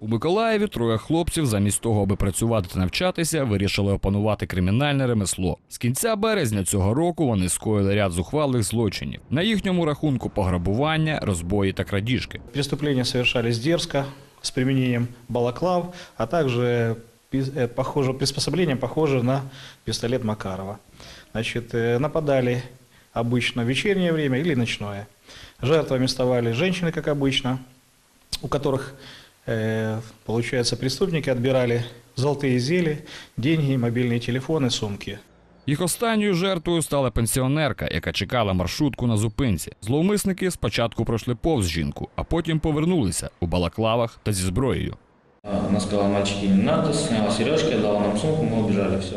У Миколаєві троє хлопців, замість того, аби працювати та навчатися, вирішили опанувати кримінальне ремесло. З кінця березня цього року вони скоїли ряд зухвалих злочинів. На їхньому рахунку пограбування, розбої та крадіжки. Преступления совершались дерзко, с применением балаклав, а также пи- э, похоже, приспособление похоже на пистолет Макарова. Значит, э, нападали обычно в вечернее время или ночное. Жертвами ставали женщины, как обычно, у которых, э, получается, преступники отбирали золотые зели, деньги, мобильные телефоны, сумки. Їх останньою жертвою стала пенсіонерка, яка чекала маршрутку на зупинці. Зловмисники спочатку пройшли повз жінку, а потім повернулися у балаклавах та зі зброєю. Она сказала, мальчики, не надо, сняла сережки, дала нам сумку, мы убежали, все.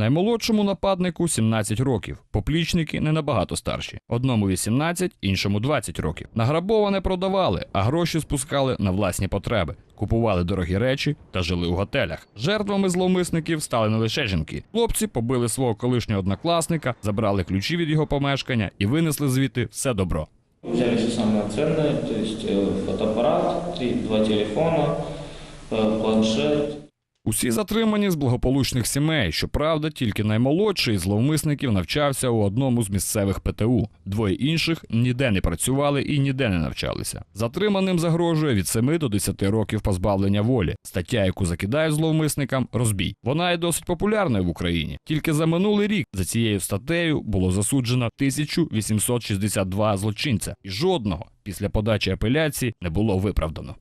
Наймолодшому нападнику 17 років. Поплічники не набагато старші. Одному 18, іншому 20 років. Награбоване продавали, а гроші спускали на власні потреби. Купували дорогі речі та жили у готелях. Жертвами зловмисників стали не лише жінки. Хлопці побили свого колишнього однокласника, забрали ключі від його помешкання і винесли звідти все добро. Взяли все самое ценное, то есть э, фотоаппарат, три, два телефона, э, планшет, Усі затримані з благополучних сімей. Щоправда, тільки наймолодший із зловмисників навчався у одному з місцевих ПТУ. Двоє інших ніде не працювали і ніде не навчалися. Затриманим загрожує від 7 до 10 років позбавлення волі. Стаття, яку закидають зловмисникам, розбій. Вона є досить популярною в Україні. Тільки за минулий рік за цією статтею було засуджено 1862 злочинця, і жодного після подачі апеляції не було виправдано.